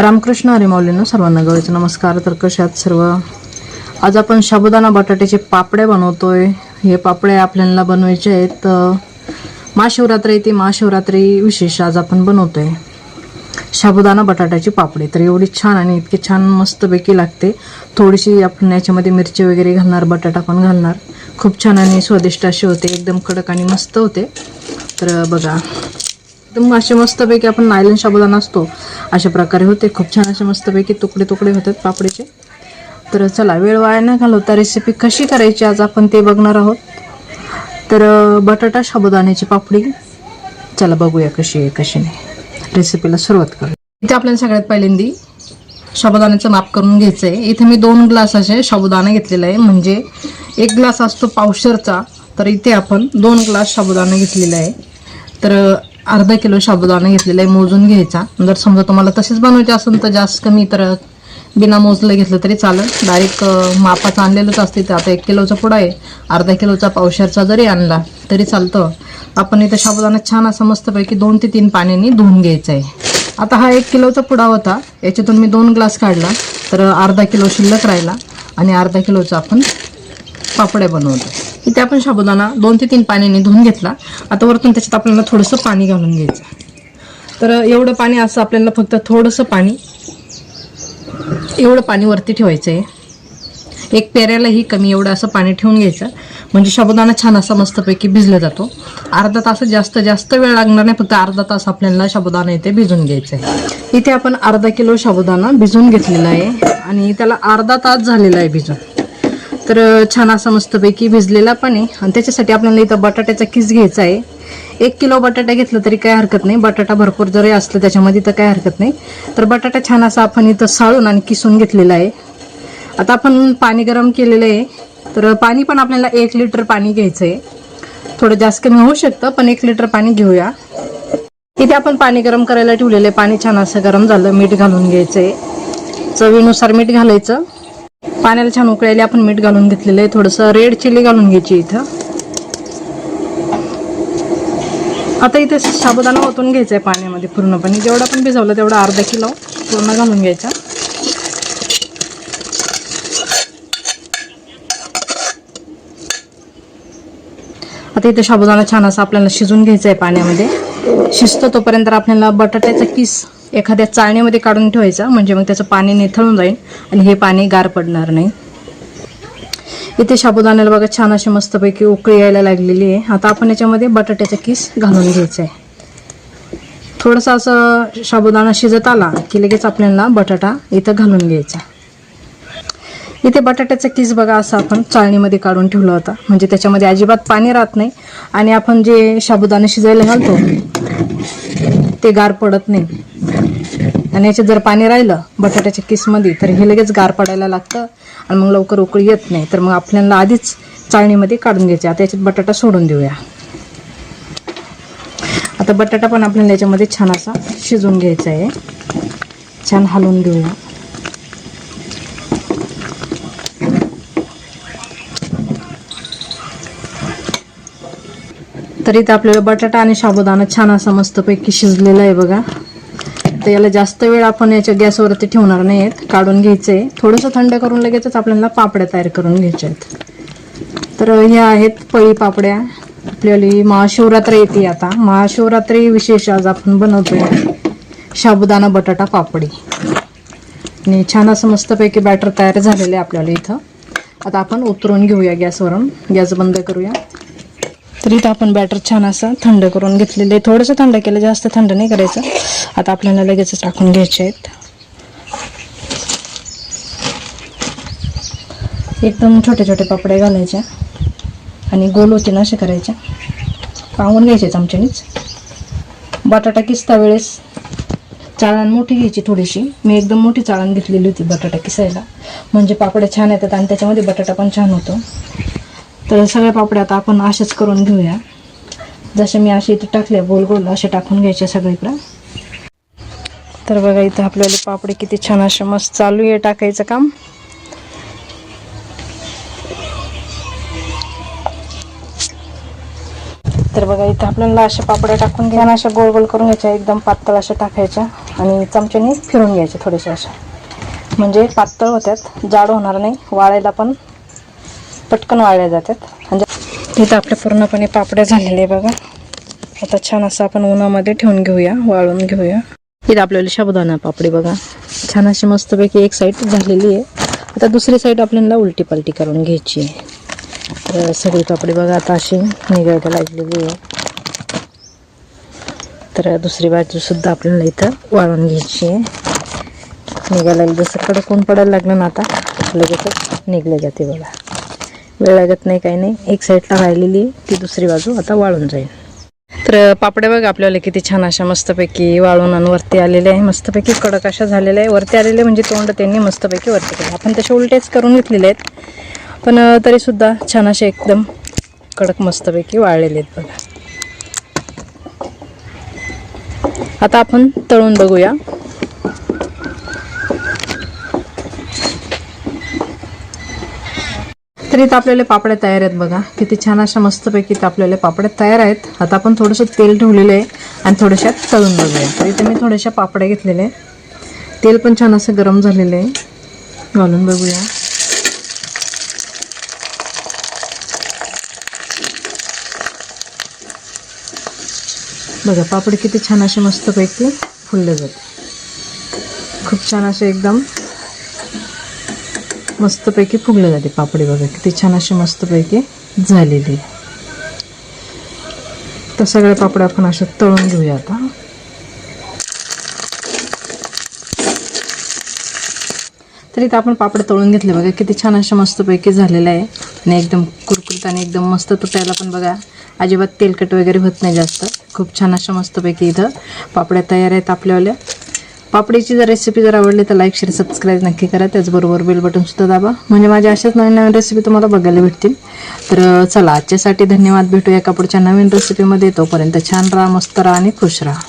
रामकृष्ण हरी सर्वांना गवळीचं नमस्कार. तर कसे आहात सर्व? आज आपण साबुदाणा बटाट्याचे पापड्या बनवतोय. हे पापडे आपल्याला बनवायचे आहेत महाशिवरात्री येते महाशिवरात्री विशेष आज आपण बनवतोय. साबुदाणा बटाट्याची पापडी. तर एवढी छान आणि इतकी छान मस्तपैकी लागते. थोडीशी आपण याच्यामध्ये मिरची वगैरे घालणार बटाटा पण घालणार. खूप छान आणि स्वादिष्ट असे होते एकदम कडक आणि मस्त होते. तर बघा एकदम असे मस्तपैकी आपण नायलन साबुदाणा असतो. अशा प्रकारे होते. खूप छान असे मस्तपैकी तुकडे तुकडे होतात पापडीचे. तर चला वेळ वाया न घालवता रेसिपी कशी करायची आज आपण ते बघणार आहोत. तर बटाटा साबुदाण्याची पापडी. चला बघूया कशी आहे कशी नाही. रेसिपीला सुरुवात करू. इथे आपल्याला सगळ्यात पहिल्यांदी साबुदाण्याचं माप करून घ्यायचं आहे इथे मी दोन ग्लास असे साबुदाणा घेतलेला आहे. म्हणजे एक ग्लास असतो पावशरचा तर इथे आपण दोन ग्लास साबुदाणा घेतलेला आहे. तर अर्धा किलो साबुदाणा घेतलेला आहे मोजून घ्यायचा. जर समजा तुम्हाला तसेच बनवायचे असेल तर जास्त कमी तर बिना मोजलं घेतलं तरी चालेल. डायरेक्ट मापाचं आणलेलंच असते तर आता एक किलोचा पुडा आहे. अर्धा किलोचा पावशरचा जरी आणला तरी चालतं. आपण इथं साबुदाणा छान असा मस्तपैकी दोन ते तीन पाण्याने धुवून घ्यायचा आहे. आता हा एक किलोचा पुडा होता. याच्यातून मी दोन ग्लास काढला. तर अर्धा किलो शिल्लक राहिला आणि अर्धा किलोचा आपण पापड्या बनवतो. इथे आपण साबुदाणा दोन ते तीन पाण्याने धुवून घेतला. आता वरतून त्याच्यात आपल्याला थोडंसं पाणी घालून घ्यायचं. तर एवढं पाणी असं आपल्याला फक्त थोडंसं पाणी एवढं पाणी वरती ठेवायचं आहे एक पेऱ्यालाही कमी एवढं असं पाणी ठेवून घ्यायचं. म्हणजे साबुदाणा छान असा मस्तपैकी भिजला जातो. अर्धा तास जास्त जास्त वेळ लागणार नाही फक्त अर्धा तास आपल्याला साबुदाणा इथे भिजून घ्यायचा आहे इथे आपण अर्धा किलो साबुदाणा भिजून घेतलेला आहे. आणि त्याला अर्धा तास झालेला आहे भिजून. तर छान असा मस्तपैकी भिजलेला पण आहे. आणि त्याच्यासाठी आपल्याला इथं बटाट्याचा किस घ्यायचा आहे. एक किलो बटाटा घेतला तरी काय हरकत नाही. बटाटा भरपूर जरी असलं त्याच्यामध्ये तर काय हरकत नाही. तर बटाटा छान असा आपण इथं साळून आणि किसून घेतलेला आहे. आता आपण पाणी गरम केलेलं आहे. तर पाणी पण आपल्याला एक लिटर पाणी घ्यायचं आहे. थोडं जास्त कमी होऊ शकतं पण एक लिटर पाणी घेऊया. इथे आपण पाणी गरम करायला ठेवलेलं आहे. पाणी छान असं गरम झालं मीठ घालून घ्यायचं आहे. चवीनुसार मीठ घालायचं. पाण्याला छान उकळायला आपण मीठ घालून घेतलेलं आहे. थोडंसं रेड चिली घालून घ्यायची इथं. आता इथे साबुदाणा ओतून घ्यायचा आहे पाण्यामध्ये पूर्णपणे. जेवढा पण भिजवलं तेवढा अर्धा किलो पूर्ण घालून घ्यायचा. आता इथे साबुदाणा छान असा आपल्याला शिजून घ्यायचा आहे पाण्यामध्ये. शिजतो तोपर्यंत आपल्याला बटाट्याचा किस एखाद्या चाळणीमध्ये काढून ठेवायचा म्हणजे मग त्याचं पाणी निथळून जाईल आणि हे पाणी गार पडणार नाही. इथे साबुदाण्याला बघा छान अशी मस्तपैकी उकळी यायला लागलेली आहे. आता आपण याच्यामध्ये बटाट्याचा किस घालून घ्यायचा आहे. थोडंसं असं साबुदाणा शिजत आला की लगेच आपल्याला बटाटा इथं घालून घ्यायचा. इथे बटाट्याचा किस बघा असं आपण चाळणीमध्ये काढून ठेवला होता. म्हणजे त्याच्यामध्ये अजिबात पाणी राहत नाही आणि आपण जे साबुदाणा शिजायला घालतो ते गार पडत नाही. आणि याच्यात जर पाणी राहिलं बटाट्याच्या किसमध्ये तर हे लगेच गार पडायला लागतं आणि मग लवकर उकळी येत नाही. तर मग आपल्याला आधीच चाळणीमध्ये काढून घ्यायचे. आता याच्यात बटाटा सोडून देऊया. आता बटाटा पण आपल्याला याच्यामध्ये छान असा शिजून घ्यायचा आहे. छान हलवून घेऊया. तर इथं आपल्याला बटाटा आणि साबुदाणा छान असा मस्तपैकी शिजलेला आहे बघा. आता याला जास्त वेळ आपण याच्या गॅसवरती ठेवणार नाही आहेत काढून घ्यायचे थोडंसं थंड करून लगेचच आपल्याला पापड्या तयार करून घ्यायच्या आहेत तर ह्या आहेत पळी पापड्या. आपल्याला महाशिवरात्र येते आता. महाशिवरात्री विशेष आज आपण बनवतोय साबुदाणा बटाटा पापडी. आणि छान असं मस्तपैकी बॅटर तयार झालेलं आहे आपल्याला इथं. आता आपण उतरून घेऊया गॅसवरून. गॅस बंद करूया. तर इथं आपण बॅटर छान असं थंड करून घेतलेलं आहे. थोडंसं थंड केलं जास्त थंड नाही करायचं. आता आपल्याला लगेच टाकून घ्यायचे आहेत. एकदम छोटे छोटे पापड्या घालायच्या आणि गोल होते ना असे करायच्या पाहून घ्यायचे चमच्यानीच बटाटा किसता वेळेस. चाळण मोठी घ्यायची थोडीशी. मी एकदम मोठी चाळण घेतलेली होती बटाटा किसायला. म्हणजे पापड्या छान येतात आणि त्याच्यामध्ये बटाटा पण छान होतो. तर सगळ्या पापड्या आता आपण असेच करून घेऊया. जसे मी असे इथे टाकले गोल गोल असे टाकून घ्यायचे सगळीकडं. तर बघा इथं आपल्याला पापडे किती छान असे मस्त चालू आहे टाकायचं काम. तर बघा इथं आपल्याला अशा पापड्या टाकून घ्या अशा गोल गोल करून घ्यायच्या एकदम पातळ अशा टाकायच्या आणि चमच्याने फिरून घ्यायच्या थोडेसे अशा म्हणजे पातळ होत्यात जाड होणार नाही वाळायला पण पटकन वाळल्या जातात. म्हणजे इथं आपले पूर्णपणे पापड्या झालेले आहे बघा. आता छान असं आपण उन्हामध्ये ठेवून घेऊया वाळून घेऊया. इथं आपल्याला शाबुदाना पापडी बघा. छान अशी मस्तपैकी एक साईड झालेली आहे. आता दुसरी साईड आपल्याला उलटी पालटी करून घ्यायची आहे. तर सगळी पापडी बघा आता अशी निघायला लागलेली आहे. तर दुसरी बाजूसुद्धा आपल्याला इथं वाळून घ्यायची आहे. निघायला लागली जसं कोण पडायला लागलं ना आता? लगेचच निघले जाते बघा. वेळ लागत नाही काही नाही. एक साईडला राहिलेली ती दुसरी बाजू आता वाळून जाईल. तर पापड्या बघ आपल्याला किती छान अशा मस्तपैकी वाळून आणि वरती आलेले आहे. मस्तपैकी कडक अशा झालेल्या आहे. वरती आलेले म्हणजे तोंड त्यांनी मस्तपैकी वरती केले. आपण तसे उलटेच करून घेतलेले आहेत. पण तरीसुद्धा छान असे एकदम कडक मस्तपैकी वाळलेले आहेत बघा. आता आपण तळून बघूया. तर इथं आपल्याला पापड्या तयार आहेत बघा. किती छान अशा मस्तपैकी इथं आपल्याला पापड्या तयार आहेत. आता आपण थोडंसं तेल ठेवलेलं आहे आणि थोड्याशा तळून बघूया. तर इथे मी थोड्याशा पापड्या घेतलेल्या आहे तेल पण छान असं गरम झालेलं आहे. घालून बघूया. बघा पापड किती छान असे मस्तपैकी फुलले जाते खूप छान असे एकदम मस्तपैकी फुगलं जाते पापडी बघा किती छान अशी मस्तपैकी झालेली तर सगळ्या पापड्या आपण अशा तळून घेऊया आता. तर इथं आपण पापड तळून घेतले बघा किती छान अशा मस्तपैकी झालेलं आहे. आणि एकदम कुरकुरीत आणि एकदम मस्त तुटायला पण बघा अजिबात तेलकट वगैरे होत नाही जास्त. खूप छान अशा मस्तपैकी इथं पापड्या तयार आहेत आपल्यावाल्या. पापडीची जर रेसिपी जर आवडली तर लाईक शेअर सबस्क्राईब नक्की करा. त्याचबरोबर बेल बटन सुद्धा दाबा. म्हणजे माझ्या अशाच नवीन नवीन रेसिपी तुम्हाला बघायला भेटतील. तर चला आजच्यासाठी धन्यवाद. भेटूया एका पुढच्या नवीन रेसिपीमध्ये तोपर्यंत छान राहा मस्त राहा आणि खुश राहा.